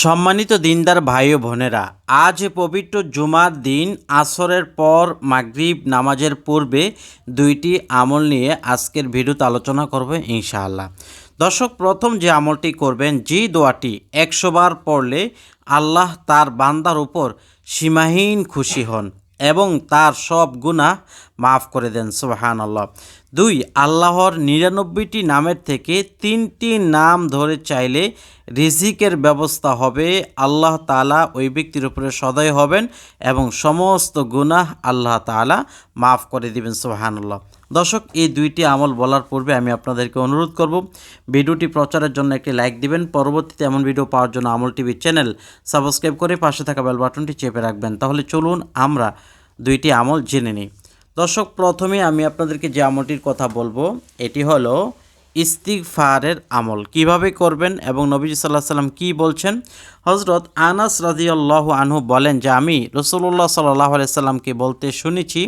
সম্মানিত দিনদার ভাই ও বোনেরা, আজ পবিত্র জুমার দিন, আসরের পর মাগরিব নামাজের পূর্বে দুইটি আমল নিয়ে আজকের ভিডিওতে আলোচনা করবে ইনশাআল্লাহ। দর্শক, প্রথম যে আমলটি করবেন, যে দোয়াটি একশো বার পড়লে আল্লাহ তার বান্দার উপর সীমাহীন খুশি হন। এবং তার সব গুণা মাফ করে দেন সুবাহান আল্লাহ দুই, আল্লাহর নিরানব্বইটি নামের থেকে তিনটি নাম ধরে চাইলে রিজিকের ব্যবস্থা হবে, আল্লাহ তালা ওই ব্যক্তির উপরে সদয় হবেন এবং সমস্ত গুনাহ আল্লাহ তালা মাফ করে দিবেন সুবাহান আল্লাহ দর্শক, এই দুইটি আমল বলার পূর্বে আমি আপনাদেরকে অনুরোধ করব, ভিডিওটি প্রচারের জন্য একটি লাইক দিবেন। পরবর্তীতে এমন ভিডিও পাওয়ার জন্য আমল টিভি চ্যানেল সাবস্ক্রাইব করে পাশে থাকা বেল বাটনটি চেপে রাখবেন। তাহলে চলুন আমরা দুইটি আমল জেনে নিই। দর্শক, প্রথমে আমি আপনাদেরকে যে আমলটির কথা বলব, এটি হলো ইস্তিগফারের আমল। কীভাবে করবেন এবং নবীজি সাল্লাহ সাল্লাম কি বলছেন? হজরত আনাস রাজিউল্লাহ আনহু বলেন যে, আমি রসুল্লাহ সাল্লাহ সাল্লামকে বলতে শুনেছি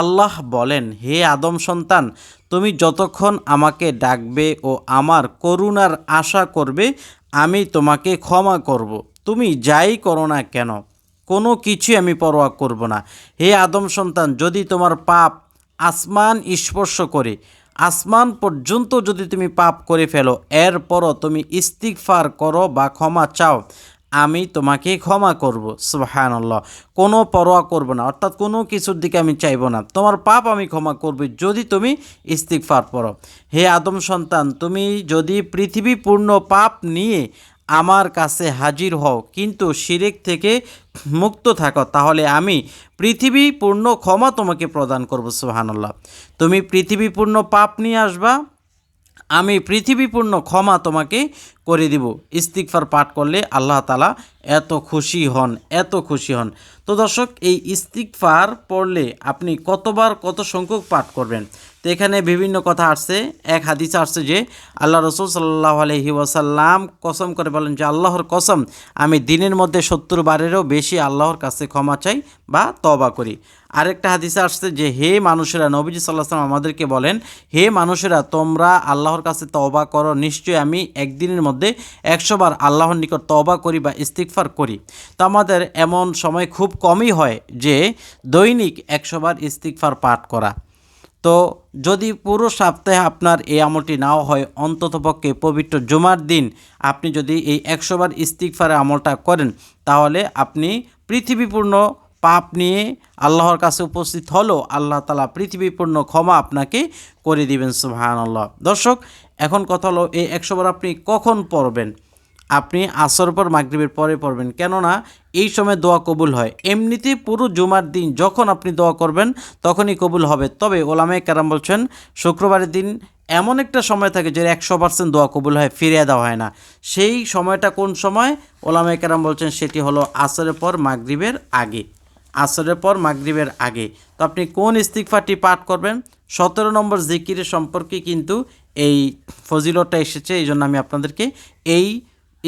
আল্লাহ বলেন, হে আদম সন্তান, তুমি যতক্ষণ আমাকে ডাকবে ও আমার করুণার আশা করবে, আমি তোমাকে ক্ষমা করব। তুমি যাই করো না কেন, কোনো কিছুই আমি পরোয়া করব না হে আদম সন্তান, যদি তোমার পাপ আসমান স্পর্শ করে, আসমান পর্যন্ত যদি তুমি পাপ করে ফেলো, এরপরও তুমি ইস্তিকফার করো বা ক্ষমা চাও আমি তোমাকে ক্ষমা করব, সুবাহানল্লাহ। কোনো পরোয়া করব না, অর্থাৎ কোনো কিছুর দিকে আমি চাইব না। তোমার পাপ আমি ক্ষমা করব যদি তুমি ইস্তিকফার পড়ো হে আদম সন্তান, তুমি যদি পৃথিবী পূর্ণ পাপ নিয়ে আমার কাছে হাজির হও, কিন্তু শিরেক থেকে মুক্ত থাকো, তাহলে আমি পৃথিবী পূর্ণ ক্ষমা তোমাকে প্রদান করব সুহানাল্লাহ তুমি পৃথিবী পূর্ণ পাপ নিয়ে আসবা আমি পৃথিবীপূর্ণ ক্ষমা তোমাকে করে দিব। ইস্তিকফার পাঠ করলে আল্লাহ তালা এত খুশি হন, এত খুশি হন। তো দর্শক, এই ইস্তিকফার পড়লে আপনি কতবার কত সংখ্যক পাঠ করবেন? তো এখানে বিভিন্ন কথা আসছে। এক হাদিস আসছে যে, আল্লাহ রসুল সাল্লাহ আলহি ওয়াসাল্লাম কসম করে বলেন যে, আল্লাহর কসম, আমি দিনের মধ্যে সত্তর বারেরও বেশি আল্লাহর কাছে ক্ষমা চাই বা তবা করি। আরেকটা হাদিসে আসছে যে, হে মানুষেরা, নবীজি সাল্লাহ সাল্লাম আমাদেরকে বলেন, হে মানুষেরা, তোমরা আল্লাহর কাছে তবা করো, নিশ্চয়ই আমি একদিনের মধ্যে একশোবার আল্লাহর নিকট তবা করি বা ইস্তিকফার করি। তো আমাদের এমন সময় খুব কমই হয় যে, দৈনিক একশোবার ইস্তিকফার পাঠ করা। তো যদি পুরো সপ্তাহে আপনার এই আমলটি নাও হয়, অন্ততপক্ষে পবিত্র জুমার দিন আপনি যদি এই একশোবার ইস্তিকফারে আমলটা করেন, তাহলে আপনি পৃথিবীপূর্ণ পাপ নিয়ে আল্লাহর কাছে উপস্থিত হলো আল্লাহ তালা পৃথিবীপূর্ণ ক্ষমা আপনাকে করে দিবেন সুহান আল্লাহ দর্শক, এখন কথা হলো এই একশোবার আপনি কখন পড়বেন? আপনি আসর পর মাগরীবের পরে পড়বেন। কেননা এই সময় দোয়া কবুল হয়। এমনিতেই পুরো জুমার দিন যখন আপনি দোয়া করবেন, তখনই কবুল হবে। তবে ওলামে কারাম বলছেন, শুক্রবারের দিন এমন একটা সময় থাকে যে একশো পার্সেন্ট দোয়া কবুল হয়, ফিরিয়ে দেওয়া হয় না। সেই সময়টা কোন সময়? ওলামে কারাম বলছেন, সেটি হলো আসরের পর মাগরীবের আগে। আসরের পর মাগরীবের আগে। তো আপনি কোন ইস্তিকফারটি পাঠ করবেন? সতেরো নম্বর জিকিরের সম্পর্কে কিন্তু এই ফজিলতটা এসেছে এই জন্য আমি আপনাদেরকে এই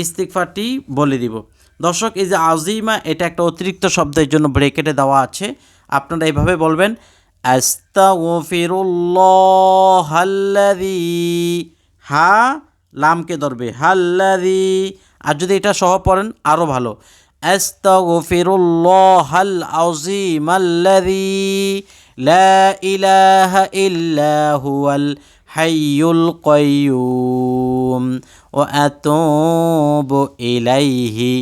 ইস্তিকফারটি বলে দিব। দর্শক, এই যে আজিমা এটা একটা অতিরিক্ত শব্দের জন্য ব্রেকেটে দেওয়া আছে। আপনারা এইভাবে বলবেন, আস্তাগফিরুল্লাহাল্লাযী হা, লামকে ধরবে, হাল্লাযী আর যদি এটা সহ পড়েন আরও ভালো আস্তাগফিরুল্লাহাল আযীমাল্লাযী লা ইলাহা ইল্লা হাইয়ুল কয়ুম ও এতব ইলাইহি।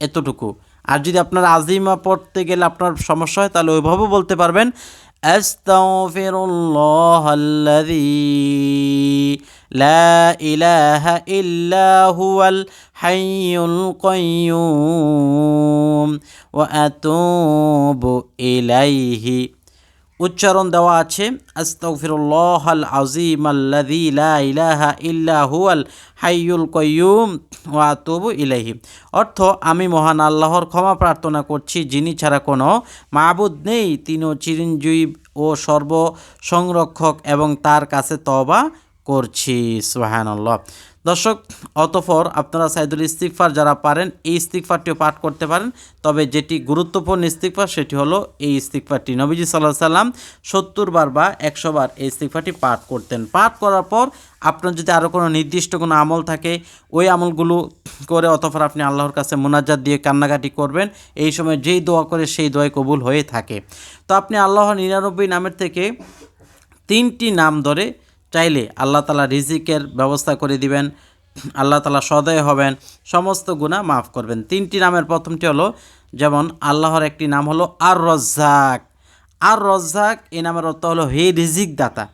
এতটুকু। আর যদি আপনার আজিমা পড়তে গেলে আপনার সমস্যা হয়, তাহলে ওইভাবে বলতে পারবেন আস্তাগফিরুল্লাহ আল্লাযী লা উচ্চারণ দেওয়া আছে আস্তাগফিরুল্লাহ আল আজিম আল্লাযী লা ইলাহা ইল্লা হুয়াল হাইয়ুল কাইয়্যুম ওয়া আতুবু ইলাইহি। অর্থ, আমি মহান আল্লাহর ক্ষমা প্রার্থনা করছি, যিনি ছাড়া কোনো মাবুদ নেই, তিনিও চিরঞ্জীব ও সর্ব সংরক্ষক এবং তার কাছে তবা করছি। সুবহানাল্লাহ। দর্শক, অতঃপর আপনারা সাইদুল ইস্তিকফার যারা পারেন, এই ইস্তিকফারটিও পাঠ করতে পারেন। তবে যেটি গুরুত্বপূর্ণ ইস্তিকফার সেটি হলো এই ইস্তিকফারটি নবীজি সাল্লাহ সাল্লাম সত্তর বার বা একশো বার এই ইস্তিকফারটি পাঠ করতেন। পাঠ করার পর আপনার যদি আরও কোনো নির্দিষ্ট কোনো আমল থাকে, ওই আমলগুলো করে অতঃপর আপনি আল্লাহর কাছে মোনাজাত দিয়ে কান্নাকাটি করবেন। এই সময় যেই দোয়া করে, সেই দোয়াই কবুল হয়ে থাকে। তো আপনি আল্লাহ নিরানব্বই নামের থেকে তিনটি নাম ধরে চাইলে আল্লাহ তালা রিজিকের ব্যবস্থা করে দিবেন, আল্লাহ তালা সদয় হবেন, সমস্ত গুণা মাফ করবেন। তিনটি নামের প্রথমটি হলো, যেমন আল্লাহর একটি নাম হলো আর রজ্জাক আর রজ্জাক এই নামের অর্থ হলো হে রিজিক দাতা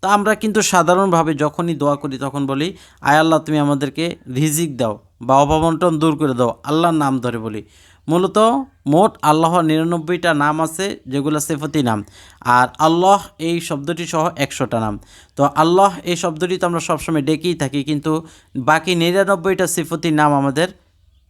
তো আমরা কিন্তু সাধারণভাবে যখনই দোয়া করি তখন বলি, আয় আল্লাহ, তুমি আমাদেরকে রিজিক দাও বা অভাবন্টন দূর করে দাও, আল্লাহর নাম ধরে বলি। মূলত মোট আল্লাহর নিরানব্বইটা নাম আছে, যেগুলো সেফতি নাম। আর আল্লাহ এই শব্দটি সহ একশোটা নাম। তো আল্লাহ এই শব্দটি তো আমরা সবসময় ডেকেই থাকি, কিন্তু বাকি নিরানব্বইটা সিফতি নাম আমাদের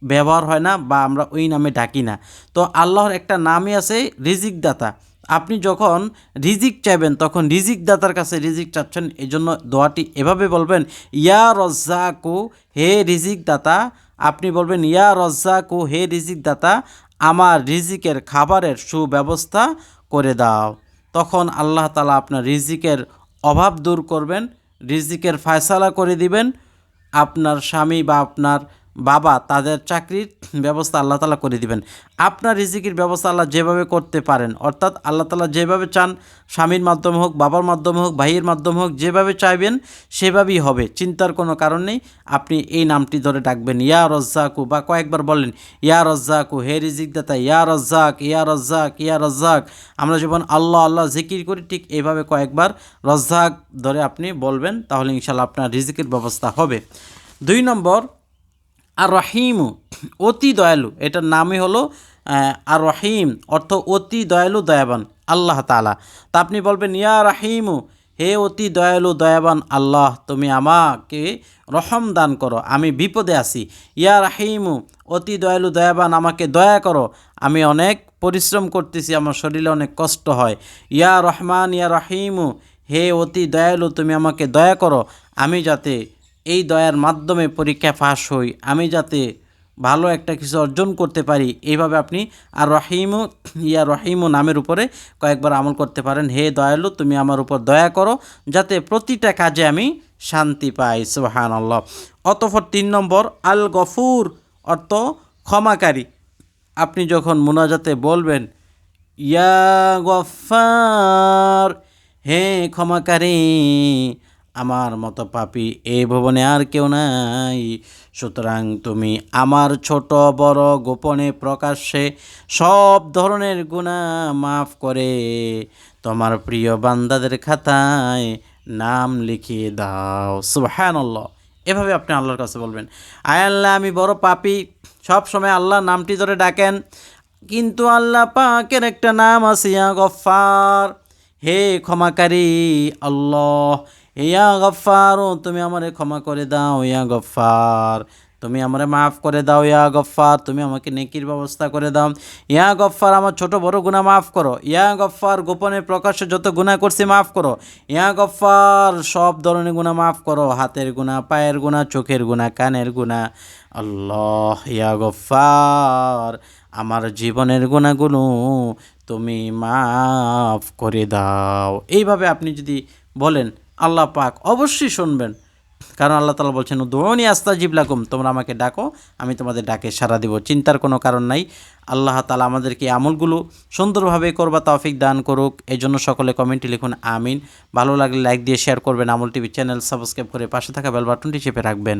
ব্যবহার হয় না বা আমরা ওই নামে ডাকি না। তো আল্লাহর একটা নামই আছে রিজিক দাতা আপনি যখন রিজিক চাইবেন, তখন রিজিক দাতার কাছে রিজিক চাচ্ছেন এই জন্য দোয়াটি এভাবে বলবেন, ইয়া রজ্জাকু, হে রিজিক দাতা আপনি বলবেন, ইয়া রজ্জাকু, হে রিজিক দাতা আমার রিজিকের খাবারের সুব্যবস্থা করে দাও। তখন আল্লাহ তালা আপনার রিজিকের অভাব দূর করবেন, রিজিকের ফয়সালা করে দিবেন, আপনার স্বামী বা আপনার বাবা তাদের চাকরির ব্যবস্থা আল্লাহ তালা করে দিবেন। আপনার রিজিকের ব্যবস্থা আল্লাহ যেভাবে করতে পারেন, অর্থাৎ আল্লাহ তালা যেভাবে চান, স্বামীর মাধ্যমে হোক, বাবার মাধ্যমে হোক, ভাইয়ের মাধ্যমে হোক, যেভাবে চাইবেন সেভাবেই হবে, চিন্তার কোনো কারণ নেই। আপনি এই নামটি ধরে ডাকবেন, ইয়া রজ্জাকু, বা কয়েকবার বললেন, ইয়া রজ্জাকু, হে রিজিক দাতা ইয়া রজ্জাক ইয়া রজ্জাক ইয়া রজ্জাক। আমরা যেমন আল্লাহ আল্লাহ জিকির করি, ঠিক এইভাবে কয়েকবার রজ্জাক ধরে আপনি বলবেন, তাহলে ইনশাল্লাহ আপনার রিজিকের ব্যবস্থা হবে। দুই নম্বর আর রহিমু অতি দয়ালু। এটার নামই হলো আর রহিম অর্থ অতি দয়ালু, দয়াবান, আল্লাহ তালা তা আপনি বলবেন, ইয়া রাহিমু, হে অতি দয়ালু, দয়াবান আল্লাহ, তুমি আমাকে রহম দান করো, আমি বিপদে আছি। ইয়া রাহিমু, অতি দয়ালু, দয়াবান, আমাকে দয়া করো, আমি অনেক পরিশ্রম করতেছি, আমার শরীরে অনেক কষ্ট হয়। ইয়া রহমান, ইয়া রাহিমু, হে অতি দয়ালু, তুমি আমাকে দয়া করো, আমি যাতে এই দয়ার মাধ্যমে পরীক্ষা পাস হই। আমি যাতে ভালো একটা কিছু অর্জন করতে পারি, এইভাবে আপনি আর রহিমু, ইয়া রহিমু নামের উপরে কয়েকবার আমল করতে পারেন। হে দয়ালু, তুমি আমার উপর দয়া করো, যাতে প্রতিটা কাজে আমি শান্তি পাই। সুবাহান আল্লাহ অতঃপর তিন নম্বর আল গফুর অর্থ ক্ষমাকারী। আপনি যখন মোনাজাতে বলবেন, ইয়া গফার, হে ক্ষমাকারী আমার মতো পাপি এই ভবনে আর কেউ নাই। সুতরাং তুমি আমার ছোট বড় গোপনে প্রকাশ্যে সব ধরনের গুণা মাফ করে তোমার প্রিয় বান্দাদের খাতায় নাম লিখিয়ে দাও। সুবহানাল্লাহ। এভাবে আপনি আল্লাহর কাছে বলবেন। আয় আল্লাহ, আমি বড় পাপি। সব সময় আল্লাহ নামটি ধরে ডাকেন। কিন্তু আল্লাহ পাকের একটা নাম আছে, ইয়া গফার হে ক্ষমাকারী আল্লাহ ইয়া গফার ও তুমি আমারে ক্ষমা করে দাও, ইয়া গফার তুমি আমারে মাফ করে দাও, ইয়া গফার তুমি আমাকে নেকির ব্যবস্থা করে দাও। ইয়া গফার আমার ছোট বড় গুনাহ মাফ করো। ইয়া গফার গোপনে প্রকাশ্যে যত গুণা করছি মাফ করো। ইয়া গফার সব ধরনের গুনাহ মাফ করো। হাতের গুণা পায়ের গুণা চোখের গুনাহ, কানের গুনাহ। আল্লাহ, ইয়া গফার আমার জীবনের গুণাগুলো তুমি মাফ করে দাও। এইভাবে আপনি যদি বলেন আল্লাহ পাক অবশ্যই শুনবেন। কারণ আল্লাহ তালা বলছেন দোনি আস্তা জিবলাকুম তোমরা আমাকে ডাকো, আমি তোমাদের ডাকে সারা দিব। চিন্তার কোনো কারণ নাই। আল্লাহ তালা আমাদেরকে আমলগুলো সুন্দরভাবে করবা তৌফিক দান করুক। এই জন্য সকলে কমেন্টে লিখুন, আমিন। ভালো লাগলে লাইক দিয়ে শেয়ার করবেন। আমল টিভি চ্যানেল সাবস্ক্রাইব করে পাশে থাকা বেল বাটনটি চেপে রাখবেন।